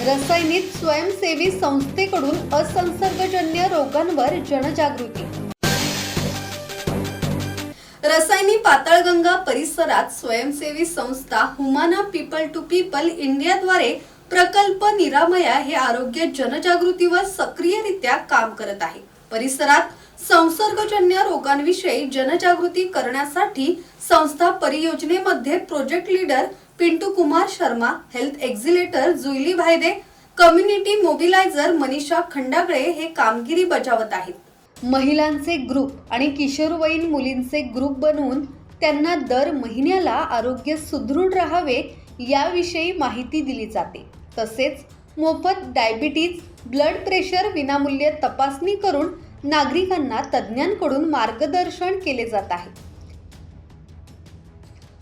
रसायनिक स्वयंसेवी संस्थेकडून असंसर्गजन्य रोगांवर जनजागृती. रसायनी पाताळगंगा परिसरात स्वयंसेवी संस्था हुमाना पीपल टू पीपल इंडियाद्वारे प्रकल्प निरामया हे आरोग्य जनजागृतीवर सक्रियरित्या काम करत आहे. परिसरात संसर्गजन्य रोगांविषयी जनजागृती करण्यासाठी संस्था परियोजनेमध्ये project leader Pintu Kumar Sharma health accelerator Juili Bhayde community mobiliser Manisha Khandagale हे कामगिरी बजावत आहेत. महिलांचे ग्रुप आणि किशोरवयीन मुलींचे ग्रुप बनवून त्यांना दर महिन्याला आरोग्य सुदृढ राहावे याविषयी माहिती दिली जाते. तसेच मोफत डायबिटीज ब्लड प्रेशर विनामूल्य तपासणी करून नागरिकांना तज्ज्ञांकडून मार्गदर्शन केले जात आहे.